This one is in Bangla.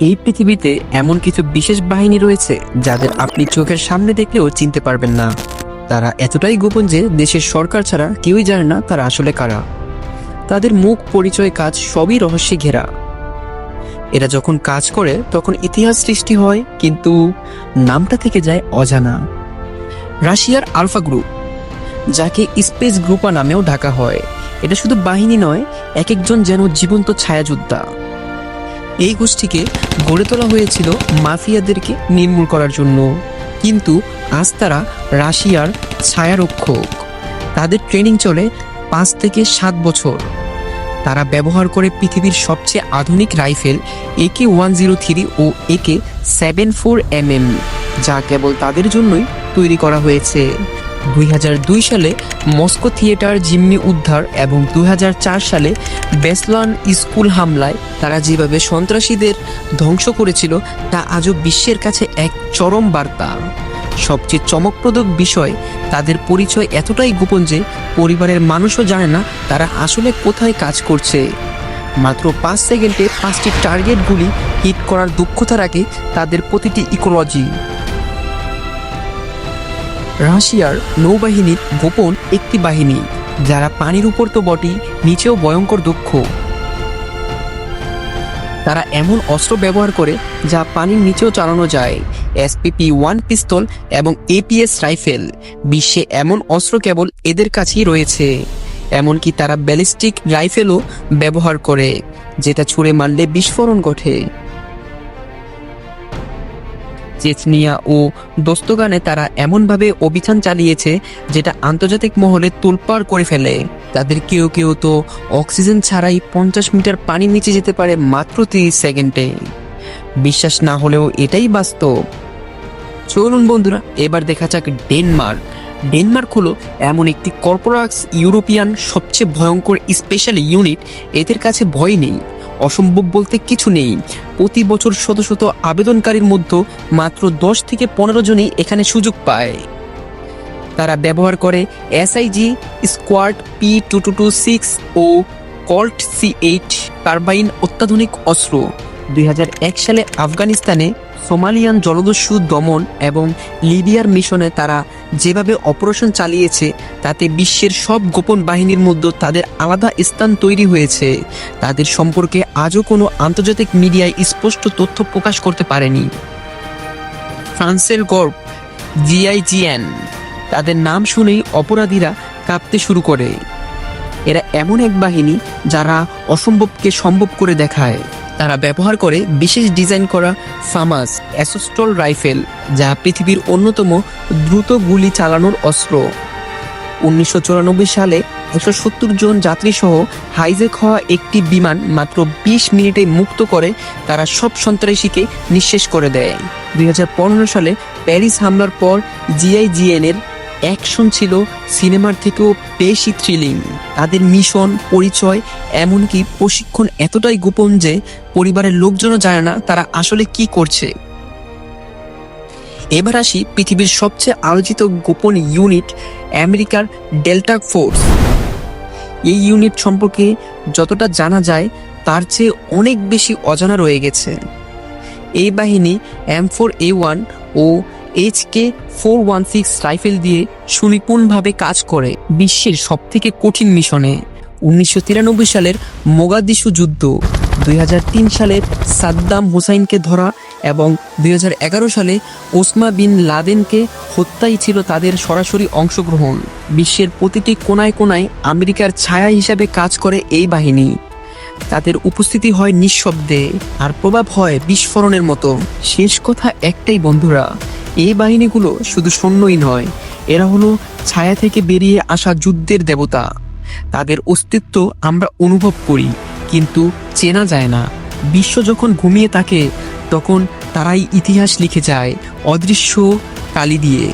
এই পৃথিবীতে এমন কিছু বিশেষ বাহিনী রয়েছে যাদের আপনি চোখের সামনে দেখলেও চিনতে পারবেন না। তারা এতটাই গোপন যে দেশের সরকার ছাড়া কেউই জানে না তারা আসলে কারা। তাদের মুখ, পরিচয়, কাজ সবই রহস্যে ঘেরা। এরা যখন কাজ করে, তখন ইতিহাস সৃষ্টি হয়, কিন্তু নামটা থেকে যায় অজানা। রাশিয়ার আলফা গ্রুপ, যাকে স্পেস গ্রুপা নামেও ঢাকা হয়। এটা শুধু বাহিনী নয় এক একজন যেন জীবন্ত ছায়াযোদ্ধা। এই গোষ্ঠীকে গড়ে তোলা হয়েছিল মাফিয়াদেরকে নির্মূল করার জন্য। কিন্তু আজ তারা রাশিয়ার ছায়ারক্ষক। তাদের ট্রেনিং চলে পাঁচ থেকে সাত বছর। তারা ব্যবহার করে পৃথিবীর সবচেয়ে আধুনিক রাইফেল একে ওয়ান জিরো থ্রি ও AK seven four M M, যা কেবল তাদের জন্যই তৈরি করা হয়েছে। দুই সালে মস্কো থিয়েটার জিম্মি উদ্ধার এবং দুই হাজার চার সালে বেসলান স্কুল হামলায় তারা যেভাবে সন্ত্রাসীদের ধ্বংস করেছিল, তা আজও বিশ্বের কাছে এক চরম বার্তা। সবচেয়ে চমকপ্রদ বিষয়, তাদের পরিচয় এতটাই গোপন যে পরিবারের মানুষও জানে না তারা আসলে কোথায় কাজ করছে। মাত্র পাঁচ সেকেন্ডে পাঁচটি টার্গেটগুলি হিট করার দক্ষতা রাখে তাদের প্রতিটি ইকোলজি রাশিয়ার নৌবাহিনীর গোপন একটি বাহিনী, যারা পানির উপর তো বটেই, নিচেও ভয়ঙ্কর দক্ষ তারা এমন অস্ত্র ব্যবহার করে যা পানির নিচেও চালানো যায়। এসপিপি ওয়ান পিস্তল এবং এপিএস রাইফেল, বিশ্বে এমন অস্ত্র কেবল এদের কাছেই রয়েছে। এমনকি তারা ব্যালিস্টিক রাইফেলও ব্যবহার করে, যেটা ছুঁড়ে মারলে বিস্ফোরণ ঘটে। চেচনিয়া ও দোস্তগানে তারা এমনভাবে অভিযান চালিয়েছে যেটা আন্তর্জাতিক মহলে তোলপাড় করে ফেলে। তাদের কেউ কেউ তো অক্সিজেন ছাড়াই পঞ্চাশ মিটার পানির নিচে যেতে পারে মাত্র তিরিশ সেকেন্ডে। বিশ্বাস না হলেও এটাই বাস্তব। চলুন বন্ধুরা, এবার দেখা যাক ডেনমার্ক। ডেনমার্ক হলো এমন একটি কর্পোরাক্স ইউরোপিয়ান সবচেয়ে ভয়ঙ্কর স্পেশাল ইউনিট, এদের কাছে ভয় নেই। অসম্ভব বলতে কিছু নেই। প্রতি বছর শত শত আবেদনকারীর মধ্যে মাত্র দশ থেকে পনেরো জনই এখানে সুযোগ পায়। তারা ব্যবহার করে S I G squad P two two two six O Colt C eight carbine অত্যাধুনিক অস্ত্র। দুই হাজার এক সালে আফগানিস্তানে সোমালিয়ান জলদস্যু দমন এবং লিবিয়ার মিশনে তারা যেভাবে অপারেশন চালিয়েছে, তাতে বিশ্বের সব গোপন বাহিনীর মধ্যে তাদের আলাদা স্থান তৈরি হয়েছে। তাদের সম্পর্কে আজও কোনো আন্তর্জাতিক মিডিয়ায় স্পষ্ট তথ্য প্রকাশ করতে পারেনি। ফ্রান্সের গর্ব জিআইজিএন তাদের নাম শুনেই অপরাধীরা কাঁপতে শুরু করে। এরা এমন এক বাহিনী যারা অসম্ভবকে সম্ভব করে দেখায়। তারা ব্যবহার করে বিশেষ ডিজাইন করা ফামাস অ্যাসোস্টল রাইফেল, যা পৃথিবীর অন্যতম দ্রুত গুলি চালানোর অস্ত্র। উনিশশো চুরানব্বই সালে একশো সত্তর জন যাত্রী সহ হাইজেক হওয়া একটি বিমান মাত্র বিশ মিনিটে মুক্ত করে তারা সব সন্ত্রাসীকে নিঃশেষ করে দেয়। দুই হাজার পনেরো সালে প্যারিস হামলার পর জিআইজিএন এর অ্যাকশন ছিল সিনেমার থেকেও বেশি থ্রিলিং তাদের মিশন পরিচয়, এমনকি প্রশিক্ষণ এতটাই গোপন যে পরিবারের লোকজনও জানে না তারা আসলে কি করছে। এবার আসি পৃথিবীর সবচেয়ে আলোচিত গোপন ইউনিট আমেরিকার ডেল্টা ফোর্স। এই ইউনিট সম্পর্কে যতটা জানা যায়, তার চেয়ে অনেক বেশি অজানা রয়ে গেছে। এই বাহিনী M four A one O H K four one six rifle দিয়ে সুনিপুণভাবে কাজ করে বিশ্বের সবথেকে কঠিন মিশনে। উনিশশো তিরানব্বই সালের মোগাদিসু যুদ্ধ, দুই সালের সাদ্দাম হুসাইনকে ধরা এবং দুই হাজার এগারো সালে ওসমা বিন লাদেনকে হত্যাই ছিল তাদের সরাসরি অংশগ্রহণ। বিশ্বের প্রতিটি কোনায় কোনায় আমেরিকার ছায়া হিসাবে কাজ করে এই বাহিনী। তাদের উপস্থিতি হয় নিঃশব্দে আর প্রভাব হয় বিস্ফোরণের মতো। শেষ কথা একটাই বন্ধুরা এই বাহিনীগুলো শুধু সৈন্যই নয়, এরা হলো ছায়া থেকে বেরিয়ে আসা যুদ্ধের দেবতা। তাদের অস্তিত্ব আমরা অনুভব করি, কিন্তু চেনা যায় না। বিশ্ব যখন ঘুমিয়ে থাকে, তখন তারাই ইতিহাস লিখে যায় অদৃশ্য কালি দিয়ে।